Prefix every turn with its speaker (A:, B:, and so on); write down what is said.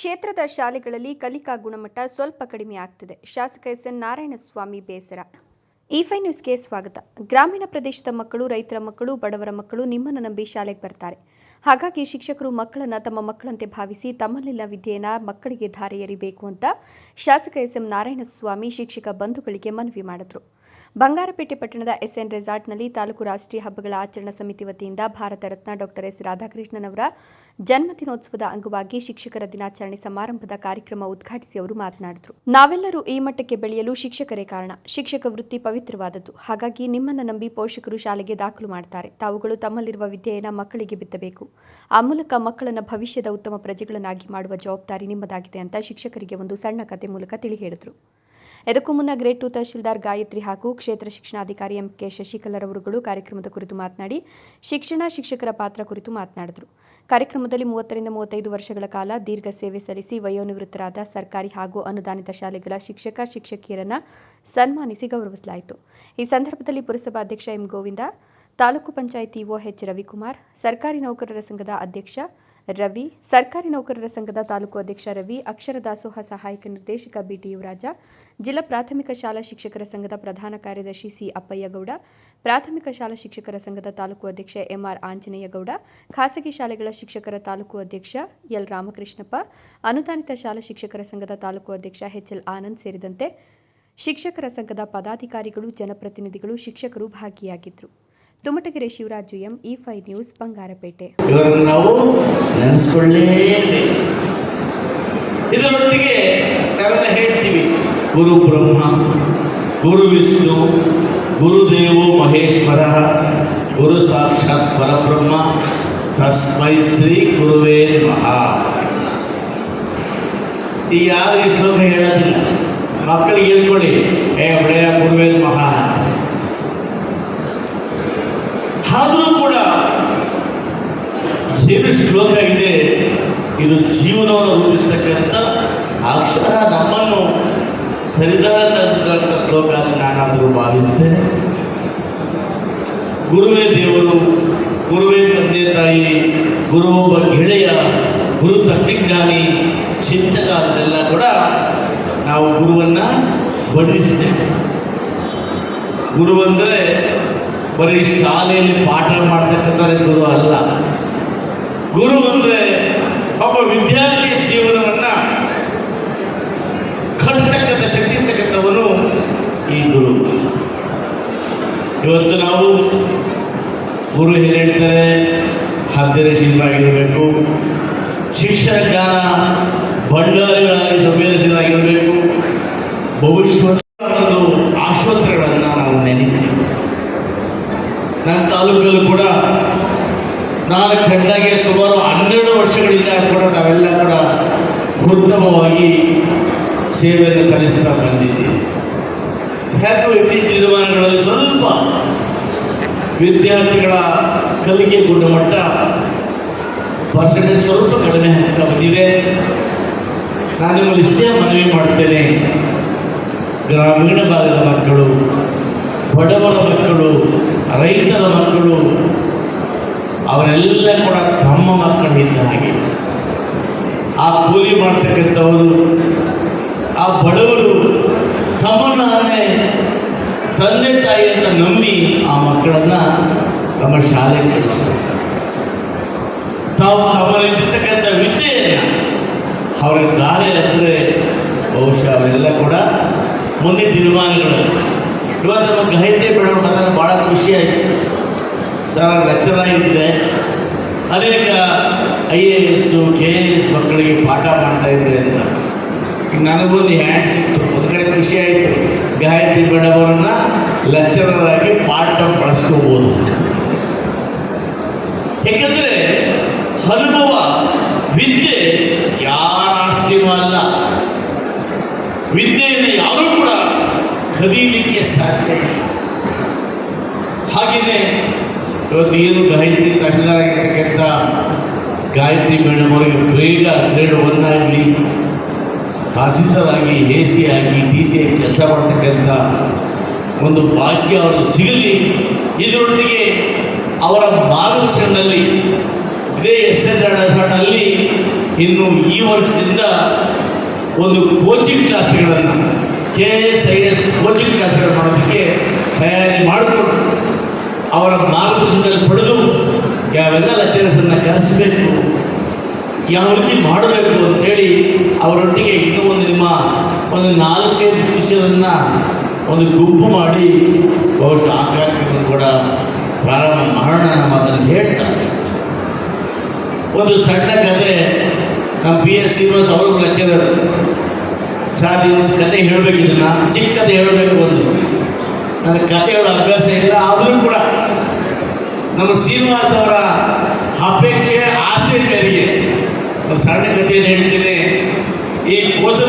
A: ಕ್ಷೇತ್ರದ ಶಾಲೆಗಳಲ್ಲಿ ಕಲಿಕಾ ಗುಣಮಟ್ಟ ಸ್ವಲ್ಪ ಕಡಿಮೆ ಆಗ್ತಿದೆ. ಶಾಸಕ ಎಸ್. ಎನ್. ನಾರಾಯಣಸ್ವಾಮಿ ಬೇಸರ. ಈ ಫೈ ನ್ಯೂಸ್ಗೆ ಸ್ವಾಗತ. ಗ್ರಾಮೀಣ ಪ್ರದೇಶದ ಮಕ್ಕಳು, ರೈತರ ಮಕ್ಕಳು, ಬಡವರ ಮಕ್ಕಳು ನಿಮ್ಮನ್ನು ನಂಬಿ ಶಾಲೆಗೆ ಬರ್ತಾರೆ. ಹಾಗಾಗಿ ಶಿಕ್ಷಕರು ಮಕ್ಕಳನ್ನು ತಮ್ಮ ಮಕ್ಕಳಂತೆ ಭಾವಿಸಿ ತಮ್ಮಲ್ಲಿನ ವಿದ್ಯೆಯನ್ನ ಮಕ್ಕಳಿಗೆ ಧಾರೆ ಎರಿಬೇಕು ಅಂತ ಶಾಸಕ ಎಸ್. ಎಂ. ನಾರಾಯಣಸ್ವಾಮಿ ಶಿಕ್ಷಕ ಬಂಧುಗಳಿಗೆ ಮನವಿ ಮಾಡಿದ್ರು. ಬಂಗಾರಪೇಟೆ ಪಟ್ಟಣದ ಎಸ್ಎನ್ ರೆಸಾರ್ಟ್ನಲ್ಲಿ ತಾಲೂಕು ರಾಷ್ಟ್ರೀಯ ಹಬ್ಬಗಳ ಆಚರಣಾ ಸಮಿತಿ ವತಿಯಿಂದ ಭಾರತ ರತ್ನ ಡಾಕ್ಟರ್ ಎಸ್ ರಾಧಾಕೃಷ್ಣನ್ ಅವರ ಜನ್ಮದಿನೋತ್ಸವದ ಅಂಗವಾಗಿ ಶಿಕ್ಷಕರ ದಿನಾಚರಣೆ ಸಮಾರಂಭದ ಕಾರ್ಯಕ್ರಮ ಉದ್ಘಾಟಿಸಿ ಅವರು ಮಾತನಾಡಿದರು. ನಾವೆಲ್ಲರೂ ಈ ಮಟ್ಟಕ್ಕೆ ಬೆಳೆಯಲು ಶಿಕ್ಷಕರೇ ಕಾರಣ. ಶಿಕ್ಷಕ ವೃತ್ತಿ ಪವಿತ್ರವಾದದ್ದು. ಹಾಗಾಗಿ ನಿಮ್ಮನ್ನು ನಂಬಿ ಪೋಷಕರು ಶಾಲೆಗೆ ದಾಖಲು ಮಾಡ್ತಾರೆ. ತಾವುಗಳು ತಮ್ಮಲ್ಲಿರುವ ವಿದ್ಯೆಯನ್ನು ಮಕ್ಕಳಿಗೆ ಬಿತ್ತಬೇಕು. ಆ ಮೂಲಕ ಮಕ್ಕಳನ್ನ ಭವಿಷ್ಯದ ಉತ್ತಮ ಪ್ರಜೆಗಳನ್ನಾಗಿ ಮಾಡುವ ಜವಾಬ್ದಾರಿ ನಿಮ್ಮದಾಗಿದೆ ಅಂತ ಶಿಕ್ಷಕರಿಗೆ ಒಂದು ಸಣ್ಣ ಕತೆ ಮೂಲಕ ತಿಳಿ ಹೇಳಿದರು. ಇದಕ್ಕೂ ಮುನ್ನ ಗ್ರೇಡ್ ಟು ತಹಶೀಲ್ದಾರ್ ಗಾಯತ್ರಿ ಹಾಗೂ ಕ್ಷೇತ್ರ ಶಿಕ್ಷಣಾಧಿಕಾರಿ ಎಂ ಕೆ ಶಶಿಕಲರ್ ಅವರುಗಳು ಕಾರ್ಯಕ್ರಮದ ಕುರಿತು ಮಾತನಾಡಿ, ಶಿಕ್ಷಣ ಶಿಕ್ಷಕರ ಪಾತ್ರ ಕುರಿತು ಮಾತನಾಡಿದರು. ಕಾರ್ಯಕ್ರಮದಲ್ಲಿ ಮೂವತ್ತರಿಂದ ಮೂವತ್ತೈದು ವರ್ಷಗಳ ಕಾಲ ದೀರ್ಘ ಸೇವೆ ಸಲ್ಲಿಸಿ ವಯೋನಿವೃತ್ತರಾದ ಸರ್ಕಾರಿ ಹಾಗೂ ಅನುದಾನಿತ ಶಾಲೆಗಳ ಶಿಕ್ಷಕ, ಶಿಕ್ಷಕಿಯರನ್ನ ಸನ್ಮಾನಿಸಿ ಗೌರವಿಸಲಾಯಿತು. ಈ ಸಂದರ್ಭದಲ್ಲಿ ಪುರಸಭಾ ಅಧ್ಯಕ್ಷ M Govinda, taluk panchayat EO H Ravikumar, ಸರ್ಕಾರಿ ನೌಕರರ ಸಂಘದ ಅಧ್ಯಕ್ಷ ರವಿ, ಸರ್ಕಾರಿ ನೌಕರರ ಸಂಘದ ತಾಲೂಕು ಅಧ್ಯಕ್ಷ ರವಿ, ಅಕ್ಷರ ದಾಸೋಹ ಸಹಾಯಕ ನಿರ್ದೇಶಕ ಬಿಟಿ ಯುವರಾಜ ಜಿಲ್ಲಾ ಪ್ರಾಥಮಿಕ ಶಾಲಾ ಶಿಕ್ಷಕರ ಸಂಘದ ಪ್ರಧಾನ ಕಾರ್ಯದರ್ಶಿ ಸಿ ಅಪ್ಪಯ್ಯಗೌಡ, ಪ್ರಾಥಮಿಕ ಶಾಲಾ ಶಿಕ್ಷಕರ ಸಂಘದ ತಾಲೂಕು ಅಧ್ಯಕ್ಷ ಎಂಆರ್ ಆಂಜನೇಯಗೌಡ, ಖಾಸಗಿ ಶಾಲೆಗಳ ಶಿಕ್ಷಕರ ತಾಲೂಕು ಅಧ್ಯಕ್ಷ ಎಲ್ ರಾಮಕೃಷ್ಣಪ್ಪ, ಅನುದಾನಿತ ಶಾಲಾ ಶಿಕ್ಷಕರ ಸಂಘದ ತಾಲೂಕು ಅಧ್ಯಕ್ಷ ಎಚ್ಎಲ್ ಆನಂದ್ ಸೇರಿದಂತೆ ಶಿಕ್ಷಕರ ಸಂಘದ ಪದಾಧಿಕಾರಿಗಳು, ಜನಪ್ರತಿನಿಧಿಗಳು, ಶಿಕ್ಷಕರು ಭಾಗಿಯಾಗಿದ್ದರು ತುಮಟಗೆರೆ ಶಿವರಾಜು ಎಂ ಇ ಫೈ ನ್ಯೂಸ್, ಬಂಗಾರಪೇಟೆ.
B: ಇವರನ್ನು ನಾವು ನೆನೆಸ್ಕೊಳ್ಳೇಬೇಕು. ಇದರೊಟ್ಟಿಗೆ ನಾವೆಲ್ಲ ಹೇಳ್ತೀವಿ, ಗುರು ಬ್ರಹ್ಮ, ಗುರು ವಿಷ್ಣು, ಗುರುದೇವೋ ಮಹೇಶ್ವರ, ಗುರು ಸಾಕ್ಷಾತ್ ಪರಬ್ರಹ್ಮ, ತಸ್ಮೈ ಸ್ತ್ರೀ ಗುರುವೇ ಮಹಾ ಈ ಯಾರು ಶ್ಲೋಕ ಹೇಳೋದಿಲ್ಲ. ಮಕ್ಕಳಿಗೆ ಹೇಳ್ಕೊಳ್ಳಿ ಏ, ಒಳ್ಳೆಯ ಗುರುವೇ ಮಹಾ ಅಂತ ಆದರೂ ಕೂಡ ಏನು ಶ್ಲೋಕ ಇದೆ. ಇದು ಜೀವನವನ್ನು ರೂಪಿಸ್ತಕ್ಕಂಥ ಅಕ್ಷರ ನಮ್ಮನ್ನು ಸರಿದಾರ ಶ್ಲೋಕ ಅಂತ ನಾನಾದರೂ ಭಾವಿಸುತ್ತೇನೆ ಗುರುವೇ ದೇವರು, ಗುರುವೇ ತಂದೆ ತಾಯಿ ಗುರು ಒಬ್ಬ ಗೆಳೆಯ, ಗುರು ತತ್ವಜ್ಞಾನಿ ಚಿಂತಕ ಅಂತೆಲ್ಲ ಕೂಡ ನಾವು ಗುರುವನ್ನು ಬಣ್ಣಿಸ್ತೇವೆ ಗುರು ಅಂದರೆ ಬರೀ ಶಾಲೆಯಲ್ಲಿ ಪಾಠ ಮಾಡ್ತಕ್ಕಂಥ ಗುರು ಅಲ್ಲ. ಗುರು ಅಂದ್ರೆ ಒಬ್ಬ ವಿದ್ಯಾರ್ಥಿಯ ಜೀವನವನ್ನ ಕಟ್ಟತಕ್ಕಂಥ ಶಕ್ತಿ ಇರ್ತಕ್ಕಂಥವನು ಈ ಗುರು. ಇವತ್ತು ನಾವು ಗುರು ಏನು ಹೇಳ್ತಾರೆ? ಆಗಿರಬೇಕು ಶಿಕ್ಷಣ ಜ್ಞಾನ ಭಂಡಾರಿಗಳಾಗಿ ಸಂವೇದನಶೀಲರಾಗಿರಬೇಕು ಭವಿಷ್ಯದ ಒಂದು ಆಶೋತ್ತರಗಳನ್ನು ನಾವು ನೆನೀತೀವಿ ನನ್ನ ತಾಲೂಕಲ್ಲೂ ಕೂಡ ಕಂಡಾಗೆ ಸುಮಾರು ಹನ್ನೆರಡು ವರ್ಷಗಳಿಂದ ಕೂಡ ನಾವೆಲ್ಲ ಕೂಡ ಉತ್ತಮವಾಗಿ ಸೇವೆಯನ್ನು ಕಲಿಸ್ತಾ ಬಂದಿದ್ದೀವಿ. ಯಾಕೋ ಇತ್ತೀಚಿನ ದಿನಮಾನಗಳಲ್ಲಿ ಸ್ವಲ್ಪ ವಿದ್ಯಾರ್ಥಿಗಳ ಕಲಿಕೆ ಗುಣಮಟ್ಟ ಪರ್ಸೆಂಟೇಜ್ ಸ್ವಲ್ಪ ಕಡಿಮೆ ಆಗ್ತಾ ಬಂದಿದೆ. ನಾನು ನಿಮ್ಮಲ್ಲಿ ಇಷ್ಟೇ ಮನವಿ ಮಾಡ್ತೇನೆ. ಗ್ರಾಮೀಣ ಭಾಗದ ಮಕ್ಕಳು, ಬಡವರ ಮಕ್ಕಳು, ರೈತರ ಮಕ್ಕಳು ಅವರೆಲ್ಲ ಕೂಡ ತಮ್ಮ ಮಕ್ಕಳು ಇದ್ದ ಹಾಗೆ. ಆ ಕೂಲಿ ಮಾಡ್ತಕ್ಕಂಥವರು, ಆ ಬಡವರು ತಮ್ಮನ್ನೇ ತಂದೆ ತಾಯಿ ಅಂತ ನಂಬಿ ಆ ಮಕ್ಕಳನ್ನು ತಮ್ಮ ಶಾಲೆಗೆ ಕಳಿಸ್ತಾರೆ ತಾವು ತಮ್ಮಲ್ಲಿರ್ತಕ್ಕಂಥ ವಿದ್ಯೆಯನ್ನು ಅವರಿಗೆ ದಾರಿ ಅಂದರೆ ಬಹುಶಃ ಅವೆಲ್ಲ ಕೂಡ ಮುಂದಿನ ದಿನಮಾನಗಳಲ್ಲಿ. ಇವತ್ತು ನಮ್ಮ ಗಾಯತ್ರಿ ಬೆಳವಣಿಗೆ ಭಾಳ ಖುಷಿ ಸರ್ ಲೆಕ್ಚರ್ ಆಗಿದ್ದೆ ಅನೇಕ I A S K A S ಮಕ್ಕಳಿಗೆ ಪಾಠ ಮಾಡ್ತಾ ಇದ್ದೆ ಅಂತ. ನನಗೊಂದು ಹ್ಯಾಂಡ್ ಸಿಕ್ತು. ಒಂದು ಕಡೆ ಖುಷಿ ಆಯಿತು. ಗಾಯತ್ರಿ ಮೇಡಮ್ ಅವರನ್ನು ಲೆಕ್ಚರರ್ ಆಗಿ ಪಾಠ ಬಳಸ್ಕೋಬೋದು. ಏಕೆಂದರೆ ಅನುಭವ, ವಿದ್ಯೆ ಯಾರ ಆಸ್ತಿನೂ ಅಲ್ಲ. ವಿದ್ಯೆಯನ್ನು ಯಾರೂ ಕೂಡ ಕದೀಲಿಕ್ಕೆ ಸಾಧ್ಯ ಇಲ್ಲ. ಹಾಗೆಯೇ ಇವತ್ತು ಏನು ಗಾಯತ್ರಿ ತಹಸೀಲ್ದಾರಾಗಿರ್ತಕ್ಕಂಥ ಗಾಯತ್ರಿ ಮೇಡಮ್ ಅವರಿಗೆ ಬೇಗ ಗ್ರೇಡ್ ಒನ್ ಆಗಲಿ ತಹಸೀಲ್ದಾರಾಗಿ, ಎ ಸಿ ಆಗಿ, ಡಿ ಸಿ ಆಗಿ ಕೆಲಸ ಮಾಡ್ತಕ್ಕಂಥ ಒಂದು ಭಾಗ್ಯ ಅವರು ಸಿಗಲಿ, ಇದರೊಟ್ಟಿಗೆ ಅವರ ಮಾರ್ಗದರ್ಶನದಲ್ಲಿ, ಇದೇ ಎಸ್ ಎನ್ ಅಲ್ಲಿ ಇನ್ನು ಈ ವರ್ಷದಿಂದ ಒಂದು ಕೋಚಿಂಗ್ ಕ್ಲಾಸ್ಗಳನ್ನು, K S I S coaching ಕ್ಲಾಸ್ಗಳು ಮಾಡೋದಕ್ಕೆ ತಯಾರಿ ಮಾಡಿಕೊಂಡು ಅವರ ಮಾರ್ಗದರ್ಶನದಲ್ಲಿ ಪಡೆದು ಯಾವೆಲ್ಲ ಲೆಕ್ಚರರ್ಸನ್ನು ಕರೆಸಬೇಕು ಯಾವ ರೀತಿ ಮಾಡಬೇಕು ಅಂತೇಳಿ ಅವರೊಟ್ಟಿಗೆ ಇನ್ನೂ ಒಂದು ನಿಮ್ಮ ಒಂದು ನಾಲ್ಕೈದು ವಿಷಯವನ್ನು ಒಂದು ಗುಂಪು ಮಾಡಿ ಬಹುಶಃ ಆ ಕೂಡ ಪ್ರಾರಂಭ ಮಾಡೋಣ ನಮ್ಮ ಅದನ್ನು ಹೇಳ್ತಾರೆ ಒಂದು ಸಣ್ಣ ಕತೆ, ನಮ್ಮ ಪಿ ಎಸ್ ಶ್ರೀನಿವಾಸ್ ಅವರು ಲೆಕ್ಚರರ್ ಸರ್ ಇವತ್ತು ಕತೆ ಹೇಳಬೇಕಿದ್ದನ್ನು ಚಿಕ್ಕ ಕತೆ ಹೇಳಬೇಕು ಒಂದು. ನನಗೆ ಹೇಳೋ ಅಭ್ಯಾಸ ಇಲ್ಲ ಆದರೂ ಕೂಡ ನಮ್ಮ ಶ್ರೀನಿವಾಸ್ ಅವರ ಅಪೇಕ್ಷೆ ಆಸೆ ತೆರಿಗೆ. ಒಂದು ಸಣ್ಣ ಕಥೆಯನ್ನು ಹೇಳ್ತೀನಿ. ಈ ಕೋಸ